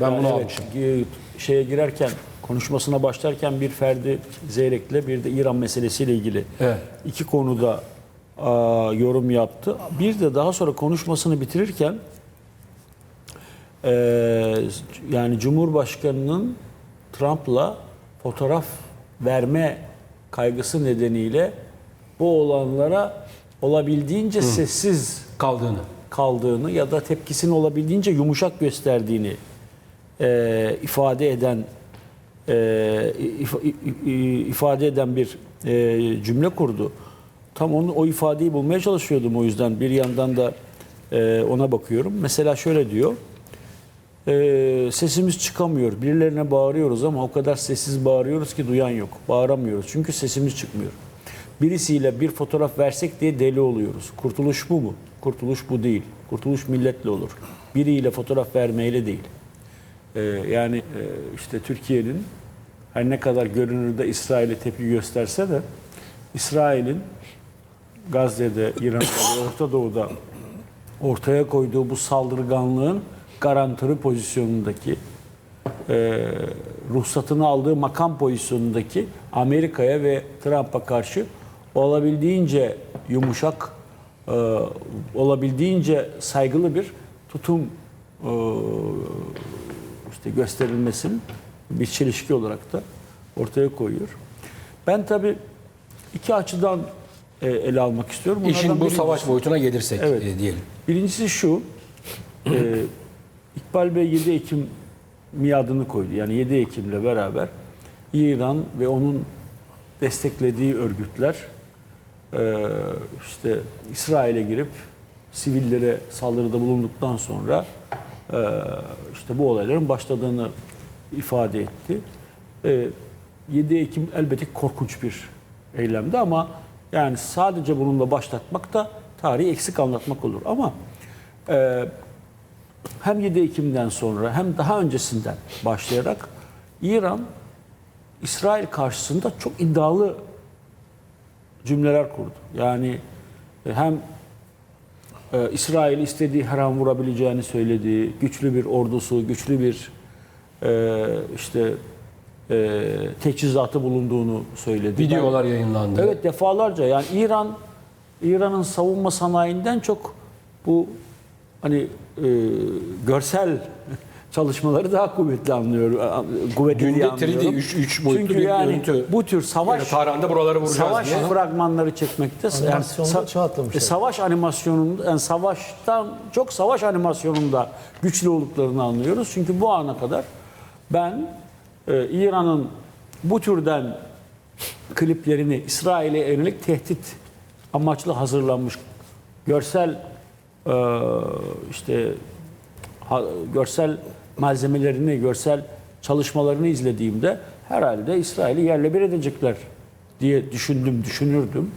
Ben bunu evet, almışım. e, Şeye girerken, konuşmasına başlarken bir Ferdi Zeyrek'le bir de İran meselesiyle ilgili Evet. iki konuda aa, yorum yaptı. Bir de daha sonra konuşmasını bitirirken e, yani Cumhurbaşkanı'nın Trump'la fotoğraf verme kaygısı nedeniyle bu olanlara olabildiğince sessiz Kaldığını. kaldığını ya da tepkisini olabildiğince yumuşak gösterdiğini e, ifade eden e, ifade eden bir e, cümle kurdu. Tam onu o ifadeyi bulmaya çalışıyordum o yüzden bir yandan da e, ona bakıyorum. Mesela şöyle diyor. E, sesimiz çıkamıyor. Birilerine bağırıyoruz ama o kadar sessiz bağırıyoruz ki duyan yok. Bağıramıyoruz çünkü sesimiz çıkmıyor. Birisiyle bir fotoğraf versek diye deli oluyoruz. Kurtuluş bu mu? Kurtuluş bu değil. Kurtuluş milletle olur. Biriyle fotoğraf vermeyle değil. Ee, yani e, işte Türkiye'nin her ne kadar görünürde İsrail'e tepki gösterse de İsrail'in Gazze'de, İran'da Orta Doğu'da ortaya koyduğu bu saldırganlığın garantörü pozisyonundaki e, ruhsatını aldığı makam pozisyonundaki Amerika'ya ve Trump'a karşı olabildiğince yumuşak, e, olabildiğince saygılı bir tutum e, işte gösterilmesinin bir çelişki olarak da ortaya koyuyor. Ben tabii iki açıdan e, ele almak istiyorum. İşin Bunlardan bu birincisi- savaş boyutuna gelirsek Evet. e, diyelim. Birincisi şu, e, İkbal Bey 7 Ekim miadını koydu. Yani 7 Ekim'le beraber İran ve onun desteklediği örgütler e, işte İsrail'e girip sivillere saldırıda bulunduktan sonra işte bu olayların başladığını ifade etti. E, 7 Ekim elbette korkunç bir eylemdi ama yani sadece bununla başlatmak da tarihi eksik anlatmak olur. Ama e, hem 7 Ekim'den sonra hem daha öncesinden başlayarak İran İsrail karşısında çok iddialı cümleler kurdu. Yani e, hem e, İsrail istediği her an vurabileceğini söyledi. Güçlü bir ordusu, güçlü bir e, işte e, teçhizatı bulunduğunu söyledi. Videolar yayınlandı. Evet defalarca yani İran İran'ın savunma sanayinden çok bu hani e, görsel çalışmaları daha kuvvetli anlıyor. Kuvvetli Günde anlıyorum. 3D, 3 üç boyutlu Çünkü bir yani görüntü. bu tür savaş Yani Tahran'da buraları vuracağız savaş diye. fragmanları çekmekte yani atlamışlar. e, savaş animasyonunda yani savaştan çok savaş animasyonunda güçlü olduklarını anlıyoruz. Çünkü bu ana kadar ben e, İran'ın bu türden kliplerini İsrail'e yönelik tehdit amaçlı hazırlanmış görsel e, işte görsel malzemelerini, görsel çalışmalarını izlediğimde herhalde İsrail'i yerle bir edecekler diye düşündüm, düşünürdüm.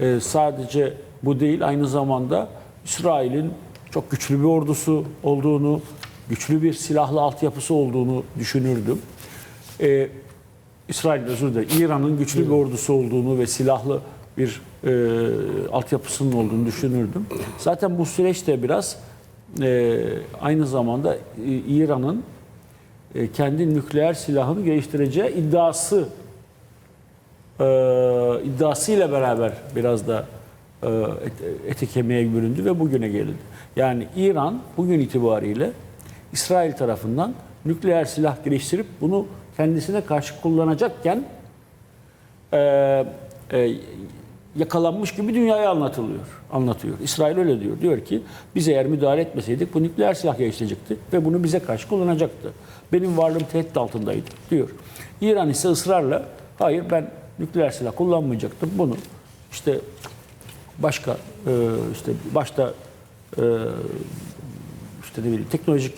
E, sadece bu değil, aynı zamanda İsrail'in çok güçlü bir ordusu olduğunu, güçlü bir silahlı altyapısı olduğunu düşünürdüm. E, İsrail özür dilerim, İran'ın güçlü bir ordusu olduğunu ve silahlı bir e, altyapısının olduğunu düşünürdüm. Zaten bu süreç de biraz e, aynı zamanda e, İran'ın e, kendi nükleer silahını geliştireceği iddiası e, iddiasıyla beraber biraz da e, et- eti kemiğe büründü ve bugüne geldi. Yani İran bugün itibariyle İsrail tarafından nükleer silah geliştirip bunu kendisine karşı kullanacakken e, e, yakalanmış gibi dünyaya anlatılıyor, anlatıyor. İsrail öyle diyor. Diyor ki biz eğer müdahale etmeseydik bu nükleer silah geliştirecekti ve bunu bize karşı kullanacaktı. Benim varlığım tehdit altındaydı diyor. İran ise ısrarla hayır ben nükleer silah kullanmayacaktım. Bunu işte başka e, işte başta e, işte ne bileyim teknolojik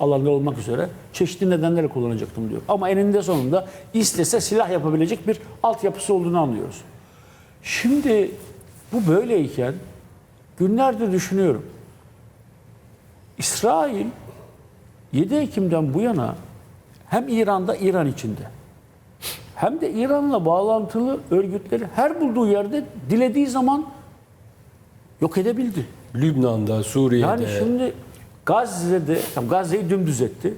alanda olmak üzere çeşitli nedenlerle kullanacaktım diyor. Ama eninde sonunda istese silah yapabilecek bir altyapısı olduğunu anlıyoruz. Şimdi bu böyleyken günlerdir düşünüyorum. İsrail 7 Ekim'den bu yana hem İran'da İran içinde hem de İran'la bağlantılı örgütleri her bulduğu yerde dilediği zaman yok edebildi. Lübnan'da, Suriye'de. Yani şimdi Gazze'de, tam Gazze'yi dümdüz etti.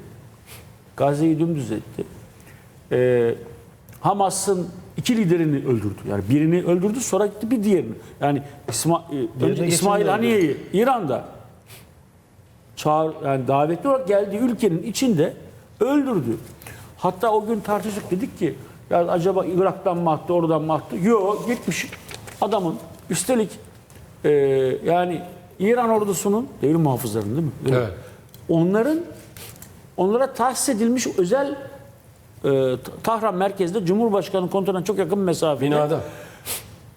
Gazze'yi dümdüz etti. Ee, Hamas'ın iki liderini öldürdü. Yani birini öldürdü sonra gitti bir diğerini. Yani İsma, e, önce İsmail. Haniye'yi İran'da çağır, yani davetli olarak geldiği ülkenin içinde öldürdü. Hatta o gün tartıştık dedik ki ya acaba Irak'tan mı attı, oradan mı attı? Yok gitmiş adamın üstelik e, yani İran ordusunun devrim muhafızlarının değil mi? Evet. Onların onlara tahsis edilmiş özel e, Tahran merkezde Cumhurbaşkanı konutuna çok yakın mesafede Binada.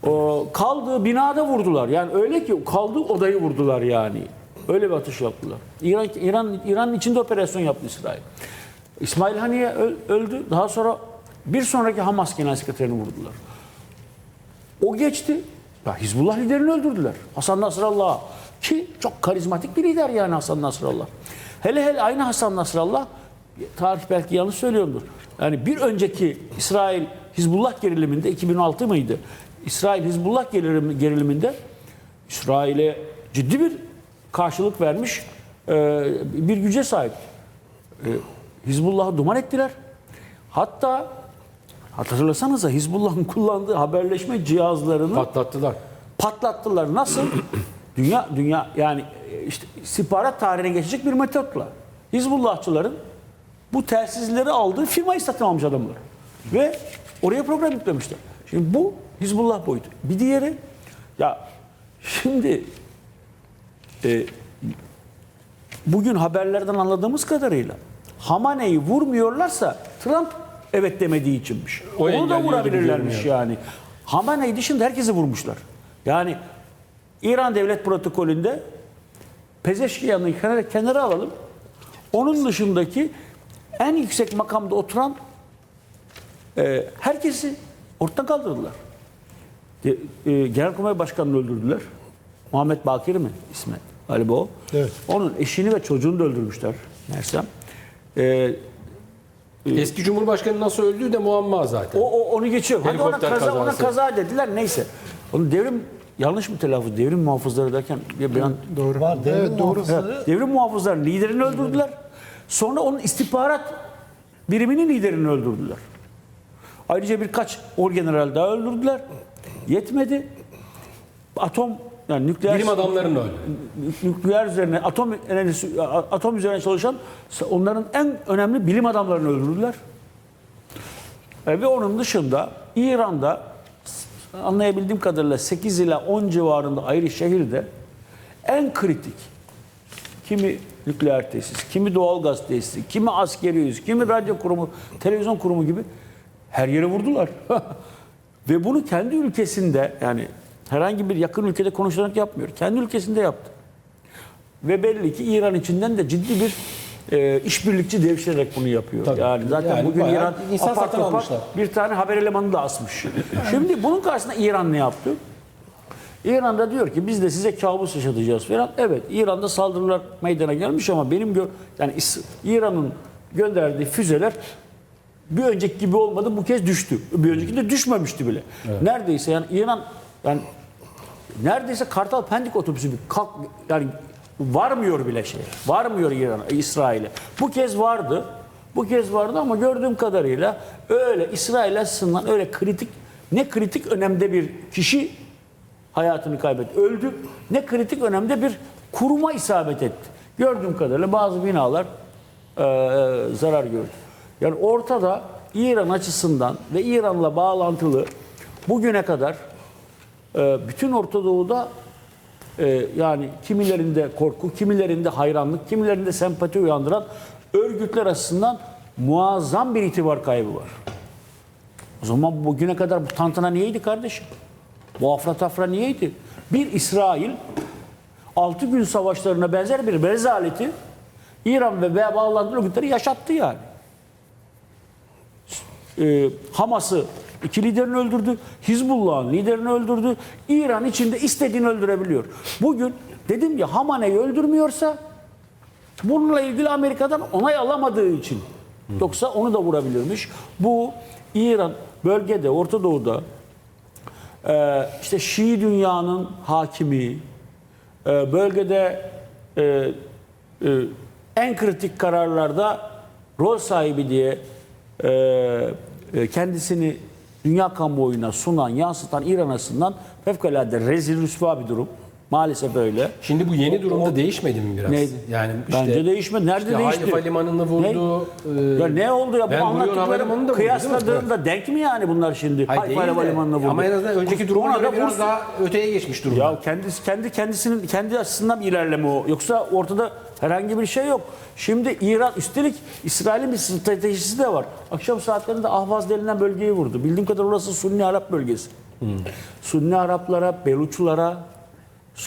o kaldığı binada vurdular. Yani öyle ki kaldığı odayı vurdular yani. Öyle bir atış yaptılar. İran İran İran'ın içinde operasyon yaptı İsrail. İsmail Haniye öl- öldü. Daha sonra bir sonraki Hamas Genel Sekreterini vurdular. O geçti. Ya Hizbullah liderini öldürdüler. Hasan Nasrallah ki çok karizmatik bir lider yani Hasan Nasrallah. Hele hele aynı Hasan Nasrallah tarih belki yanlış söylüyorumdur. Yani bir önceki İsrail Hizbullah geriliminde 2006 mıydı? İsrail Hizbullah gerilim- geriliminde İsrail'e ciddi bir karşılık vermiş e, bir güce sahip. E, Hizbullah'ı duman ettiler. Hatta hatırlasanıza Hizbullah'ın kullandığı haberleşme cihazlarını Patlattılar. patlattılar. Nasıl? dünya dünya yani e, işte istihbarat tarihine geçecek bir metotla. Hizbullahçıların bu telsizleri aldığı firmayı satın almış adamlar. Ve oraya program yüklemişler. Şimdi bu Hizbullah boyutu. Bir diğeri ya şimdi e, bugün haberlerden anladığımız kadarıyla Hamane'yi vurmuyorlarsa Trump evet demediği içinmiş. O Onu da vurabilirlermiş yani. Hamane'yi dışında herkesi vurmuşlar. Yani İran devlet protokolünde Pezeşkiyan'ı kenara, kenara alalım. Onun dışındaki en yüksek makamda oturan e, herkesi ortadan kaldırdılar. E, e, Genelkurmay Başkanı'nı öldürdüler. Muhammed Bakir mi ismi? Galiba o. Evet. Onun eşini ve çocuğunu da öldürmüşler. Mersem. E, Eski Cumhurbaşkanı nasıl öldüğü de muamma zaten. o, o onu geçiyor. Hadi ona Helikopter kaza, ona kazası. kaza dediler neyse. Onu devrim yanlış mı telaffuz? Devrim muhafızları derken bir, bir an Doğru. Var, devrim Evet, doğru. muhafızları- Evet, devrim muhafızlarının liderini öldürdüler. Sonra onun istihbarat biriminin liderini öldürdüler. Ayrıca birkaç orgeneral daha öldürdüler. Yetmedi. Atom yani nükleer Bilim adamlarının öldü. nükleer üzerine atom enerjisi atom üzerine çalışan onların en önemli bilim adamlarını öldürdüler. E, ve onun dışında İran'da anlayabildiğim kadarıyla 8 ila 10 civarında ayrı şehirde en kritik kimi nükleer tesis, kimi doğalgaz tesisi, kimi askeri üs, kimi radyo kurumu, televizyon kurumu gibi her yere vurdular. Ve bunu kendi ülkesinde yani herhangi bir yakın ülkede konuşarak yapmıyor. Kendi ülkesinde yaptı. Ve belli ki İran içinden de ciddi bir e, işbirlikçi devşirerek bunu yapıyor. Tabii. Yani zaten Yani bugün İran apar topar bir tane haber elemanı da asmış. Şimdi bunun karşısında İran ne yaptı? İran'da diyor ki biz de size kabus yaşatacağız falan. Evet İran'da saldırılar meydana gelmiş ama benim gö yani İran'ın gönderdiği füzeler bir önceki gibi olmadı bu kez düştü. Bir önceki de düşmemişti bile. Neredeyse yani İran yani neredeyse Kartal Pendik otobüsü bir kalk yani varmıyor bile şey. Varmıyor İran İsrail'e. Bu kez vardı. Bu kez vardı ama gördüğüm kadarıyla öyle İsrail açısından öyle kritik ne kritik önemde bir kişi hayatını kaybetti. Öldü. Ne kritik önemde bir kuruma isabet etti. Gördüğüm kadarıyla bazı binalar e, e, zarar gördü. Yani ortada İran açısından ve İran'la bağlantılı bugüne kadar e, bütün Orta Doğu'da e, yani kimilerinde korku, kimilerinde hayranlık, kimilerinde sempati uyandıran örgütler açısından muazzam bir itibar kaybı var. O zaman bugüne kadar bu tantana niyeydi kardeşim? Bu afra tafra niyeydi? Bir İsrail 6 gün savaşlarına benzer bir rezaleti İran ve bağlantılı örgütleri yaşattı yani. Ee, Hamas'ı iki liderini öldürdü. Hizbullah'ın liderini öldürdü. İran içinde istediğini öldürebiliyor. Bugün dedim ya Hamane'yi öldürmüyorsa bununla ilgili Amerika'dan onay alamadığı için. Yoksa onu da vurabilirmiş. Bu İran bölgede, Orta Doğu'da e, işte Şii dünyanın hakimi, e, bölgede e, e, en kritik kararlarda rol sahibi diye kendisini dünya kamuoyuna sunan, yansıtan İran açısından fevkalade rezil rüsva bir durum. Maalesef öyle. Şimdi bu yeni durumda değişmedi mi biraz? Neydi? Yani işte, Bence değişmedi. Nerede işte değişti? Haifa limanını vurdu. Ne? e, Ya ne oldu ya? Bu anlattıklarım kıyasladığında denk mi yani bunlar şimdi? Hayır de, Havalimanı'na vurdu. Ama en azından önceki duruma göre biraz daha öteye geçmiş durumda. Ya kendisi kendi kendisinin kendi açısından bir ilerleme o. Yoksa ortada herhangi bir şey yok. Şimdi İran üstelik İsrail'in bir stratejisi de var. Akşam saatlerinde Ahvaz denilen bölgeyi vurdu. Bildiğim kadar orası Sunni Arap bölgesi. Hmm. Sunni Araplara, Beluçlara,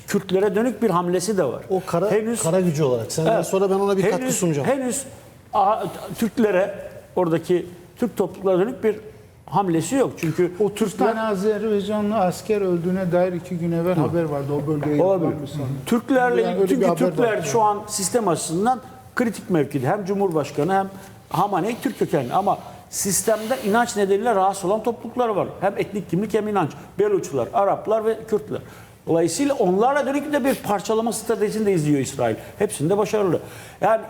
Kürtlere dönük bir hamlesi de var. O kara, kara gücü olarak. Senden Evet. sonra ben ona bir katkı henüz, sunacağım. Henüz a- Türklere, oradaki Türk topluluklara dönük bir hamlesi yok. Çünkü 30 tane Azerbaycanlı asker öldüğüne dair iki gün evvel haber vardı o bölgeye Olabilir. Türklerle Yani çünkü Türkler var. şu an sistem açısından kritik mevkide. Hem Cumhurbaşkanı hem Hamaney Türk kökenli ama sistemde inanç nedeniyle rahatsız olan topluluklar var. Hem etnik kimlik hem inanç. Beluçlar, Araplar ve Kürtler. Dolayısıyla onlarla dönük de bir parçalama stratejisini de izliyor İsrail. Hepsinde başarılı. Yani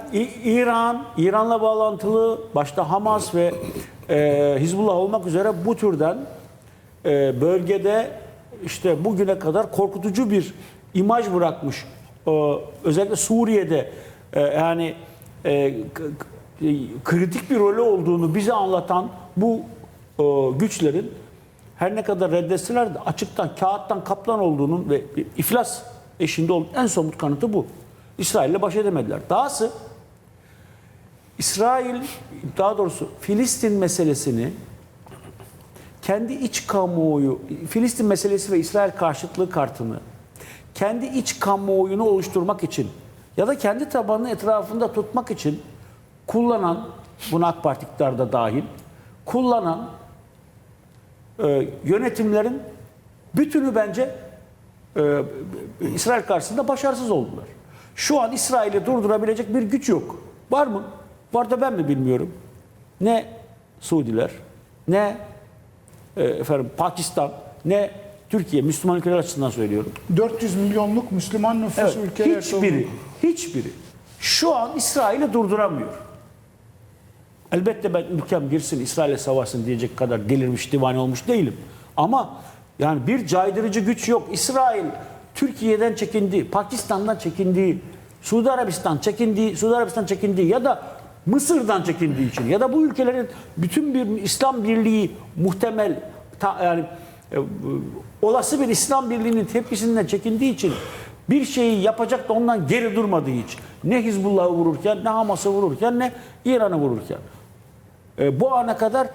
İran, İran'la bağlantılı başta Hamas ve e, Hizbullah olmak üzere bu türden e, bölgede işte bugüne kadar korkutucu bir imaj bırakmış. E, özellikle Suriye'de e, yani e, kritik bir rolü olduğunu bize anlatan bu e, güçlerin her ne kadar reddetseler de açıktan, kağıttan kaplan olduğunun ve iflas eşinde olduğunun en somut kanıtı bu. İsrail'le baş edemediler. Dahası İsrail, daha doğrusu Filistin meselesini kendi iç kamuoyu, Filistin meselesi ve İsrail karşıtlığı kartını kendi iç kamuoyunu oluşturmak için ya da kendi tabanını etrafında tutmak için kullanan, buna AK Parti da dahil, kullanan e, yönetimlerin bütünü bence e, İsrail karşısında başarısız oldular. Şu an İsrail'i durdurabilecek bir güç yok. Var mı? Var da ben mi bilmiyorum. Ne Suudiler, ne e, efendim Pakistan, ne Türkiye, Müslüman ülkeler açısından söylüyorum. 400 milyonluk Müslüman nüfus Evet, ülkeler hiçbiri, hiçbiri şu an İsrail'i durduramıyor. Elbette ben ülkem girsin, İsrail'e savaşsın diyecek kadar delirmiş, divane olmuş değilim. Ama yani bir caydırıcı güç yok. İsrail Türkiye'den çekindi, Pakistan'dan çekindiği, Suudi Arabistan çekindiği, Suudi Arabistan çekindiği ya da Mısır'dan çekindiği için ya da bu ülkelerin bütün bir İslam birliği muhtemel ta- yani e, olası bir İslam birliğinin tepkisinden çekindiği için bir şeyi yapacak da ondan geri durmadığı için ne Hizbullah'ı vururken ne Hamas'ı vururken ne İran'ı vururken e, bu ana kadar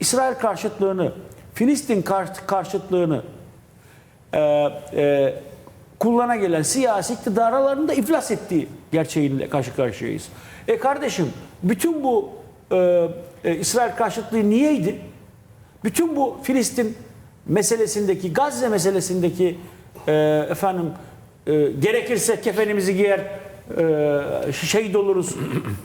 İsrail karşıtlığını, Filistin kar- karşıtlığını e, e, kullana gelen siyasi iktidarlarının da iflas ettiği gerçeğiyle karşı karşıyayız. E kardeşim bütün bu e, e, İsrail karşıtlığı niyeydi? Bütün bu Filistin meselesindeki, Gazze meselesindeki e, efendim e, gerekirse kefenimizi giyer, e, şehit oluruz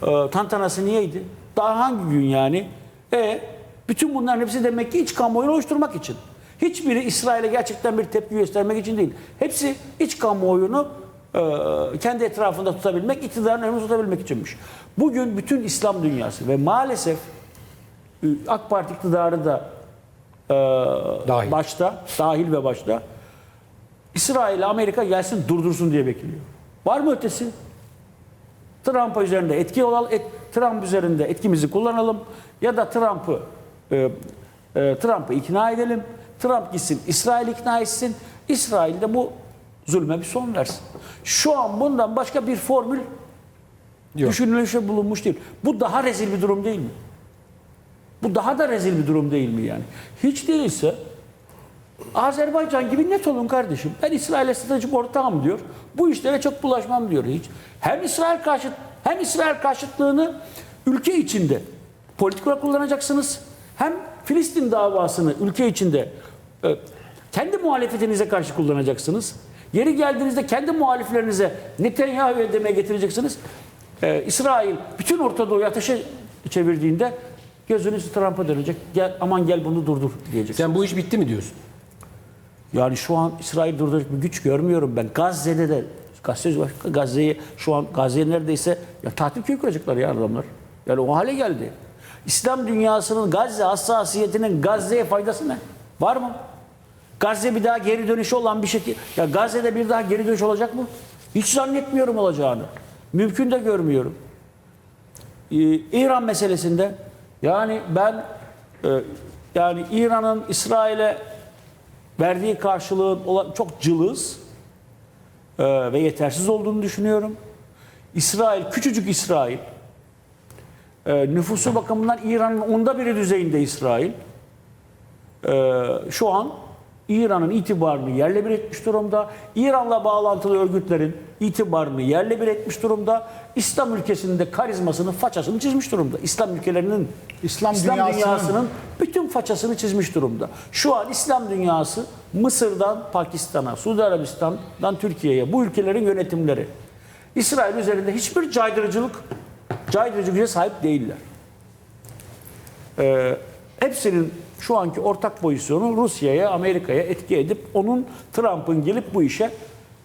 e, tantanası niyeydi? Daha hangi gün yani? E bütün bunların hepsi demek ki iç kamuoyunu oluşturmak için. Hiçbiri İsrail'e gerçekten bir tepki göstermek için değil. Hepsi iç kamuoyunu e, kendi etrafında tutabilmek, iktidarın önünde tutabilmek içinmiş. Bugün bütün İslam dünyası ve maalesef e, AK Parti iktidarı da e, Dahil. başta, dahil ve başta İsrail Amerika gelsin durdursun diye bekliyor. Var mı ötesi? Trump üzerinde etki olalım, et, Trump üzerinde etkimizi kullanalım ya da Trump'ı e, e, Trump'ı ikna edelim. Trump gitsin, İsrail ikna etsin. İsrail de bu zulme bir son versin. Şu an bundan başka bir formül Yok. düşünülüşe bulunmuş değil. Bu daha rezil bir durum değil mi? Bu daha da rezil bir durum değil mi yani? Hiç değilse Azerbaycan gibi net olun kardeşim. Ben İsrail'e stratejik ortağım diyor. Bu işlere çok bulaşmam diyor hiç. Hem İsrail karşıt hem İsrail karşıtlığını ülke içinde politik olarak kullanacaksınız. Hem Filistin davasını ülke içinde e, kendi muhalefetinize karşı kullanacaksınız. Yeri geldiğinizde kendi muhaliflerinize Netanyahu'ya demeye getireceksiniz. E, İsrail bütün Orta Doğu'yu ateşe çevirdiğinde gözünüz Trump'a dönecek. Gel, aman gel bunu durdur diyecek. Sen bu iş bitti mi diyorsun? Yani şu an İsrail durduracak bir güç görmüyorum ben. Gazze'de de Gazze, Gazze'yi şu an Gazze'ye neredeyse ya tatil köyü kuracaklar ya adamlar. Yani o hale geldi. İslam dünyasının Gazze hassasiyetinin Gazze'ye faydası ne? Var mı? Gazze bir daha geri dönüşü olan bir şekilde. Ya Gazze'de bir daha geri dönüş olacak mı? Hiç zannetmiyorum olacağını. Mümkün de görmüyorum. Ee, İran meselesinde yani ben e, yani İran'ın İsrail'e verdiği karşılığın çok cılız e, ve yetersiz olduğunu düşünüyorum. İsrail, küçücük İsrail, e, nüfusu bakımından İran'ın onda biri düzeyinde İsrail. E, şu an İran'ın itibarını yerle bir etmiş durumda. İran'la bağlantılı örgütlerin itibarını yerle bir etmiş durumda. İslam ülkesinin de karizmasını, façasını çizmiş durumda. İslam ülkelerinin, İslam İslam dünyasının- dünyasının bütün façasını çizmiş durumda. Şu an İslam dünyası Mısır'dan Pakistan'a, Suudi Arabistan'dan Türkiye'ye bu ülkelerin yönetimleri İsrail üzerinde hiçbir caydırıcılık, caydırıcı güce sahip değiller. Ee, hepsinin şu anki ortak pozisyonu Rusya'ya, Amerika'ya etki edip onun Trump'ın gelip bu işe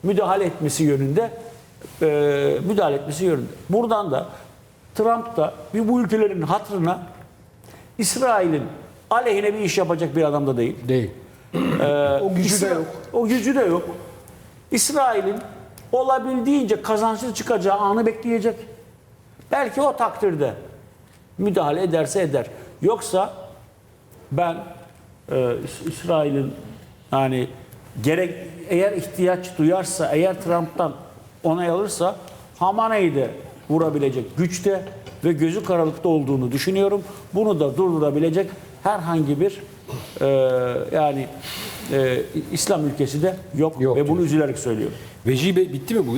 müdahale etmesi yönünde e, müdahale etmesi yönünde. Buradan da Trump da bir bu ülkelerin hatırına İsrail'in aleyhine bir iş yapacak bir adam da değil. Değil. O gücü de yok. O gücü de yok. İsrail'in olabildiğince kazançlı çıkacağı anı bekleyecek. Belki o takdirde müdahale ederse eder. Yoksa ben e, İs- İsrail'in yani gerek eğer ihtiyaç duyarsa, eğer Trump'tan onay alırsa Hamaney'i de vurabilecek güçte ve gözü karalıkta olduğunu düşünüyorum. Bunu da durdurabilecek herhangi bir e, yani e, İslam ülkesi de yok, Yok ve bunu üzülerek söylüyorum. Vecibe bitti mi bu iş?